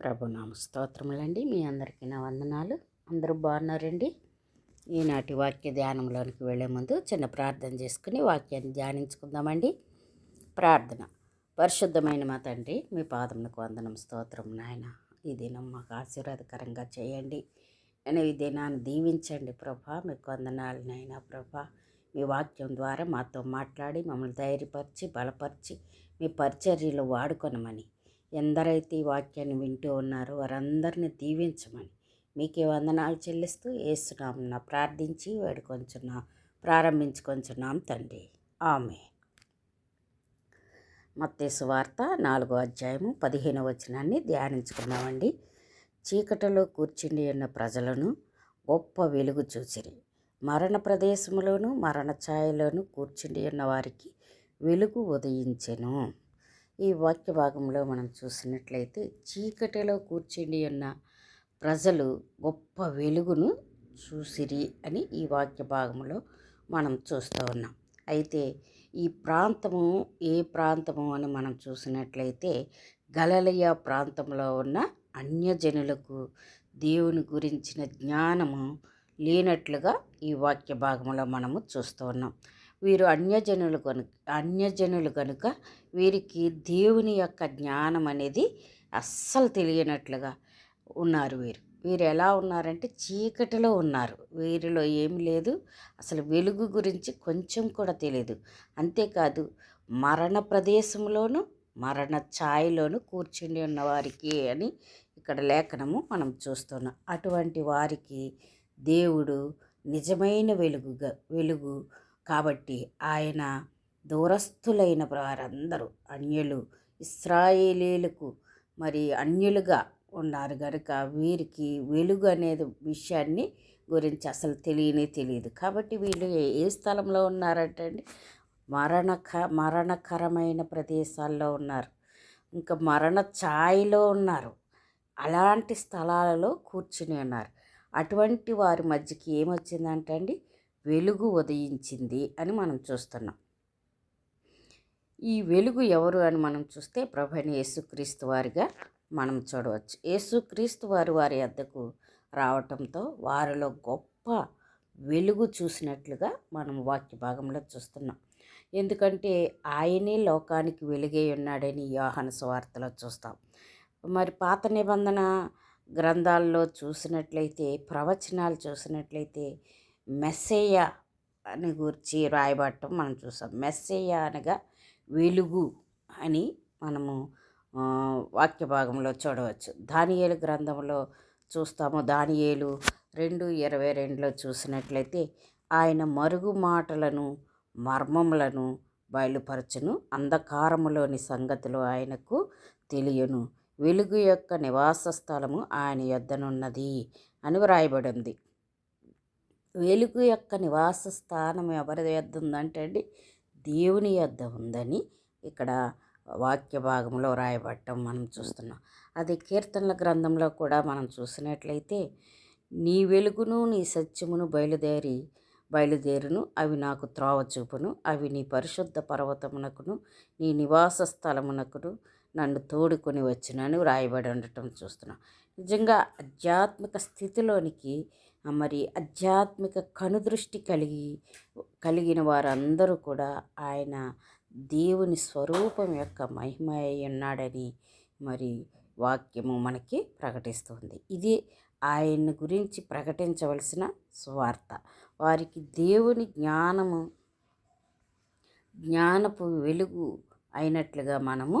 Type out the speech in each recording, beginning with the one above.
ప్రభునామ స్తోత్రములండి. మీ అందరికీ నా వందనాలు. అందరూ బాగున్నారండి? ఈనాటి వాక్య ధ్యానంలోనికి వెళ్ళే ముందు చిన్న ప్రార్థన చేసుకుని వాక్యాన్ని ధ్యానించుకుందామండి. ప్రార్థన. పరిశుద్ధమైన మా తండ్రి మీ పాదములకు వందనం స్తోత్రం నాయన. ఈ దినం మాకు ఆశీర్వాదకరంగా చేయండి. నేను ఈ దినాన్ని దీవించండి ప్రభా. మీకు వందనాలు నాయన ప్రభా. మీ వాక్యం ద్వారా మాతో మాట్లాడి మమ్మల్ని ధైర్యపరిచి బలపరిచి మీ పరిచర్యలు వాడుకొనమని. ఎందరైతే ఈ వాక్యాన్ని వింటూ ఉన్నారో వారందరిని దీవించమని మీకే వందనాలు చెల్లిస్తూ ఏసునామన్న ప్రార్థించి వేడుకొంచున్నా ప్రారంభించుకొంచున్నాం తండ్రి. ఆమె మత్తేసు వార్త నాలుగో అధ్యాయము పదిహేను వచనాన్ని ధ్యానించుకున్నామండి చీకటిలో కూర్చుండి ఉన్న ప్రజలను గొప్ప వెలుగు చూసిరి. మరణ ప్రదేశంలోను మరణ ఛాయలోను కూర్చుండి ఉన్న వారికి వెలుగు ఉదయించెను. ఈ వాక్య భాగంలో మనం చూసినట్లయితే చీకటిలో కూర్చుండి ఉన్న ప్రజలు గొప్ప వెలుగును చూసిరి అని ఈ వాక్య భాగంలో మనం చూస్తూ ఉన్నాం. అయితే ఈ ప్రాంతము ఏ ప్రాంతము అని మనం చూసినట్లయితే గలలియ ప్రాంతంలో ఉన్న అన్యజనులకు దేవుని గురించిన జ్ఞానము లేనట్లుగా ఈ వాక్య భాగంలో మనము చూస్తూ ఉన్నాం. వీరు అన్యజనులు కనుక అన్యజనులు కనుక వీరికి దేవుని యొక్క జ్ఞానం అనేది అస్సలు తెలియనట్లుగా ఉన్నారు వీరు. వీరు ఎలా ఉన్నారంటే చీకటిలో ఉన్నారు. వీరిలో ఏమి లేదు. అసలు వెలుగు గురించి కొంచెం కూడా తెలియదు అంతేకాదు మరణ ప్రదేశంలోను మరణ ఛాయలోను కూర్చుని ఉన్న వారికి అని ఇక్కడ లేఖనము మనం చూస్తున్నాం. అటువంటి వారికి దేవుడు నిజమైన వెలుగుగా వెలుగు కాబట్టి ఆయన దూరస్థులైన వారందరూ అన్యులు ఇస్రాయేలీలకు మరి అన్యులుగా ఉన్నారు కనుక వీరికి వెలుగు అనేది విషయాన్ని గురించి అసలు తెలియనే తెలియదు. కాబట్టి వీళ్ళు ఏ- స్థలంలో ఉన్నారంటే అండి? మరణక మరణకరమైన ప్రదేశాల్లో ఉన్నారు. ఇంకా మరణ ఛాయలో ఉన్నారు. అలాంటి స్థలాలలో కూర్చుని ఉన్నారు. అటువంటి వారి మధ్యకి ఏమొచ్చిందంటే అండి? వెలుగు ఉదయించింది అని మనం చూస్తున్నాం. ఈ వెలుగు ఎవరు అని మనం చూస్తే ప్రభని యేసుక్రీస్తు వారిగా మనం చూడవచ్చు. యేసుక్రీస్తు వారు వారి వద్దకు రావటంతో వారిలో గొప్ప వెలుగు చూసినట్లుగా మనం వాక్య భాగంలో చూస్తున్నాం. ఎందుకంటే ఆయనే లోకానికి వెలుగై ఉన్నాడని యోహన సువార్తలో చూస్తాం. మరి పాత నిబంధన గ్రంథాల్లో చూసినట్లయితే ప్రవచనాలు చూసినట్లయితే మెస్సేయ అని గురించి రాయబడటం మనం చూసాం మెస్సేయ అనగా వెలుగు అని మనము వాక్య భాగంలో చూడవచ్చు. దానియేలు గ్రంథంలో చూస్తాము. దానియేలు రెండు ఇరవై రెండులో చూసినట్లయితే ఆయన మరుగు మాటలను మర్మములను బయలుపరచును. అంధకారములోని సంగతులు ఆయనకు తెలియను. వెలుగు యొక్క నివాస స్థలము ఆయన యొద్దనున్నది అని వ్రాయబడింది. వెలుగు యొక్క నివాస స్థానం ఎవరి యొద్ద ఉందంటే అండి దేవుని యొద్ద ఉందని ఇక్కడ వాక్య భాగంలో రాయబడటం మనం చూస్తున్నాం. అది కీర్తనల గ్రంథంలో కూడా మనం చూసినట్లయితే నీ వెలుగును నీ సత్యమును బయలుదేరి బయలుదేరును అవి నాకు త్రోవ చూపును అవి నీ పరిశుద్ధ పర్వతమునకును నీ నివాస స్థలమునకును నన్ను తోడుకొని వచ్చినని వ్రాయబడి ఉండటం చూస్తున్నాం. నిజంగా ఆధ్యాత్మిక స్థితిలోనికి మరి ఆధ్యాత్మిక కనుదృష్టి కలిగి కలిగిన వారందరూ కూడా ఆయన దేవుని స్వరూపం యొక్క మహిమ అయి ఉన్నాడని మరి వాక్యము మనకి ప్రకటిస్తుంది. ఇది ఆయన గురించి ప్రకటించవలసిన స్వార్థ వారికి దేవుని జ్ఞానము జ్ఞానపు వెలుగు అయినట్లుగా మనము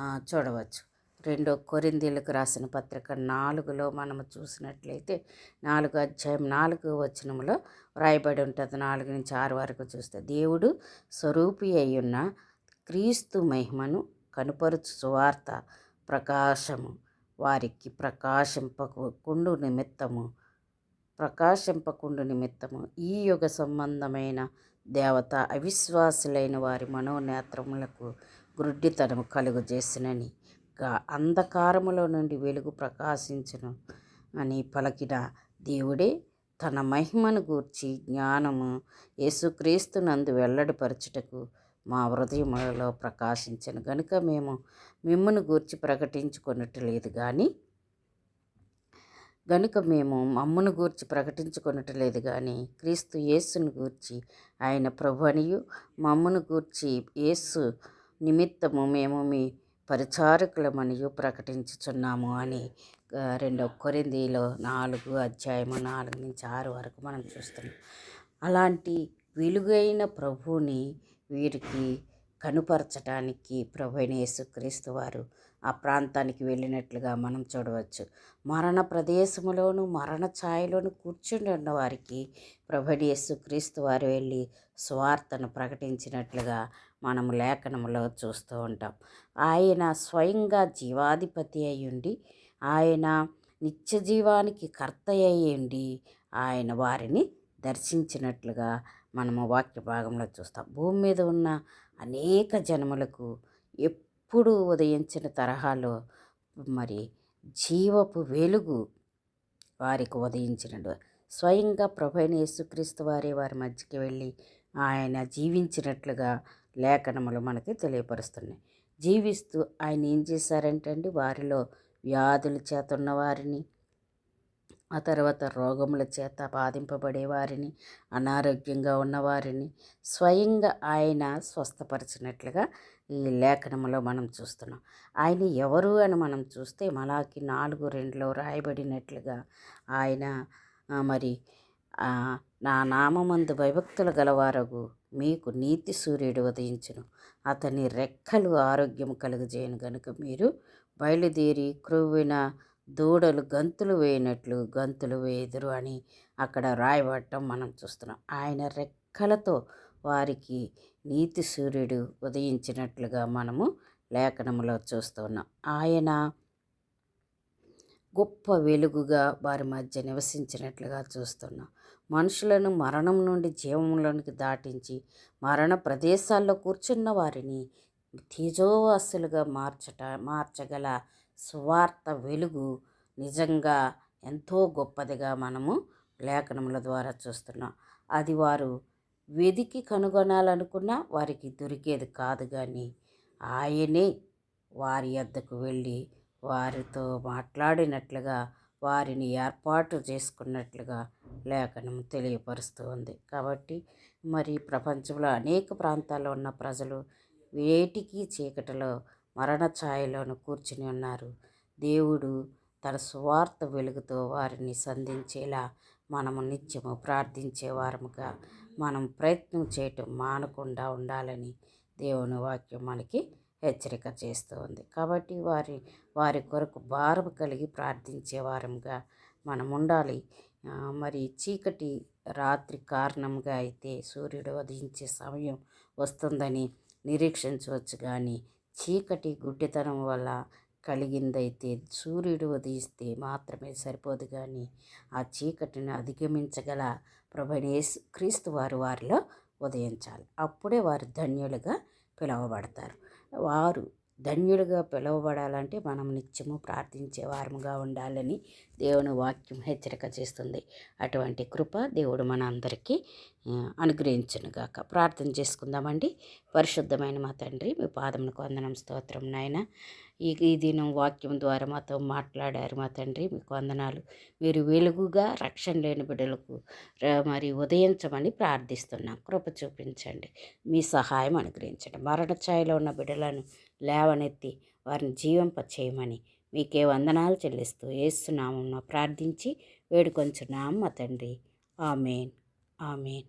చూడవచ్చు. రెండో కొరిందీలకు రాసిన పత్రిక నాలుగులో మనము చూసినట్లయితే నాలుగు అధ్యాయం నాలుగు వచనంలో వ్రాయబడి ఉంటుంది. నాలుగు నుంచి ఆరు వరకు చూస్తే దేవుడు స్వరూపి అయ్యున్న క్రీస్తు మహిమను కనుపరుచు సువార్త ప్రకాశము వారికి ప్రకాశింపకుండు నిమిత్తము ప్రకాశింపకుండు నిమిత్తము. ఈ యుగ సంబంధమైన దేవత అవిశ్వాసులైన వారి మనోనేత్రములకు గ్రుడ్డితనము కలుగజేసినని అంధకారములో నుండి వెలుగు ప్రకాశించను. అని పలికిన దేవుడే తన మహిమను గూర్చి జ్ఞానము యేసుక్రీస్తునందు వెల్లడిపరచుటకు మా హృదయములలో ప్రకాశించను. గనుక మేము మిమ్మను గూర్చి ప్రకటించుకొనట్లేదు కానీ గనుక మేము మమ్మను గూర్చి ప్రకటించుకొనట్లేదు కానీ క్రీస్తు యేసును గూర్చి ఆయన ప్రభు అనియు మమ్మను గూర్చి యేసు నిమిత్తము మేము మీ పరిచారకులమనియు ప్రకటించుచున్నాము అని ఆ, రెండో కొరిందీలో నాలుగు అధ్యాయము నాలుగు నుంచి ఆరు వరకు మనం చూస్తున్నాం. అలాంటి వెలుగైన ప్రభువుని వీరికి కనుపరచడానికి ప్రభుణ యేసుక్రీస్తు వారు ఆ ప్రాంతానికి వెళ్ళినట్లుగా మనం చూడవచ్చు. మరణ ప్రదేశములోను మరణ ఛాయలోను కూర్చుని ఉన్న వారికి ప్రభుని యేసుక్రీస్తు వారు వెళ్ళి స్వార్థను ప్రకటించినట్లుగా మనం లేఖనంలో చూస్తూ ఉంటాం. ఆయన స్వయంగా జీవాధిపతి అయ్యుండి ఆయన నిత్య జీవానికి కర్త అయ్యండి ఆయన వారిని దర్శించినట్లుగా మనము వాక్య భాగంలో చూస్తాం. భూమి మీద ఉన్న అనేక జనములకు ఎప్పుడు ఉదయించిన తరహాలో మరి జీవపు వెలుగు వారికి ఉదయించినడు స్వయంగా ప్రభైన యేసుక్రీస్తు వారి వారి మధ్యకి వెళ్ళి ఆయన జీవించినట్లుగా లేఖనములు మనకి తెలియపరుస్తున్నాయి. జీవిస్తూ ఆయన ఏం చేశారంటండి? వారిలో వ్యాధుల చేతున్న వారిని ఆ తర్వాత రోగముల చేత బాధింపబడే వారిని అనారోగ్యంగా ఉన్నవారిని స్వయంగా ఆయన స్వస్థపరిచినట్లుగా ఈ లేఖనంలో మనం చూస్తున్నాం. ఆయన ఎవరు అని మనం చూస్తే మలాకి నాలుగు రెండులో రాయబడినట్లుగా ఆయన మరి నా నామందు భయభక్తులు గలవారగు మీకు నీతి సూర్యుడు ఉదయించును. అతని రెక్కలు ఆరోగ్యం కలుగజేయను గనుక మీరు బయలుదేరి క్రొవ్విన దూడలు గంతులు వేయనట్లు గంతులు వేయుదురు అని అక్కడ రాయబడటం మనం చూస్తున్నాం. ఆయన రెక్కలతో వారికి నీతి సూర్యుడు ఉదయించినట్లుగా మనము లేఖనంలో చూస్తున్నాం. ఆయన గొప్ప వెలుగుగా వారి మధ్య నివసించినట్లుగా చూస్తున్నాం. మనుషులను మరణం నుండి జీవంలోనికి దాటించి మరణ ప్రదేశాల్లో కూర్చున్న వారిని తేజోవాసులుగా మార్చట మార్చగల సువార్త వెలుగు నిజంగా ఎంతో గొప్పదిగా మనము లేఖనముల ద్వారా చూస్తున్నాం. అది వారు వెదికి కనుగొనాలనుకున్నా వారికి దొరికేది కాదు కానీ ఆయనే వారి వద్దకు వెళ్ళి వారితో మాట్లాడినట్లుగా వారిని ఏర్పాటు చేసుకున్నట్లుగా లేఖనం తెలియపరుస్తూ ఉంది. కాబట్టి మరి ప్రపంచంలో అనేక ప్రాంతాల్లో ఉన్న ప్రజలు వేటికి చీకటిలో మరణ ఛాయలోను కూర్చుని ఉన్నారు. దేవుడు తన సువార్త వెలుగుతో వారిని సంధించేలా మనము నిత్యము ప్రార్థించేవారముగా మనం ప్రయత్నం చేయటం మానకుండా ఉండాలని దేవుని వాక్యం మనకి హెచ్చరిక చేస్తోంది. కాబట్టి వారి వారి కొరకు భారం కలిగి ప్రార్థించేవారముగా మనం ఉండాలి. మరి చీకటి రాత్రి కారణంగా అయితే సూర్యుడు ఉదయించే సమయం వస్తుందని నిరీక్షించవచ్చు కానీ చీకటి గుడ్డితనం వల్ల కలిగిందైతే సూర్యుడు ఉదయిస్తే మాత్రమే సరిపోదు కానీ ఆ చీకటిని అధిగమించగల ప్రభనేసు క్రీస్తు వారు వారిలో ఉదయించాలి. అప్పుడే వారు ధన్యులుగా పిలువబడతారు. వారు ధన్యుడిగా పిలువబడాలంటే మనం నిత్యము ప్రార్థించే వారముగా ఉండాలని దేవుని వాక్యం హెచ్చరిక చేస్తుంది. అటువంటి కృప దేవుడు మన అందరికీ ఆ, ప్రార్థన చేసుకుందామండి. పరిశుద్ధమైన మా తండ్రి మీ పాదములకు వందనం స్తోత్రం నాయన. ఈ ఈ దినం వాక్యం ద్వారా మాతో మాట్లాడారు. మా తండ్రి మీకు వందనాలు. మీరు వెలుగుగా రక్షణ లేని బిడ్డలకు మరి ఉదయించమని ప్రార్థిస్తున్నాం. కృప చూపించండి. మీ సహాయం అనుగ్రహించండి. మరణ ఛాయలో ఉన్న బిడ్డలను లేవనెత్తి వారిని జీవింప చేయమని మీకే వందనాలు చెల్లిస్తూ ఏస్తున్నాము ప్రార్థించి వేడుకొంచున్నాం మా తండ్రి. ఆమెన్. ఆమెన్.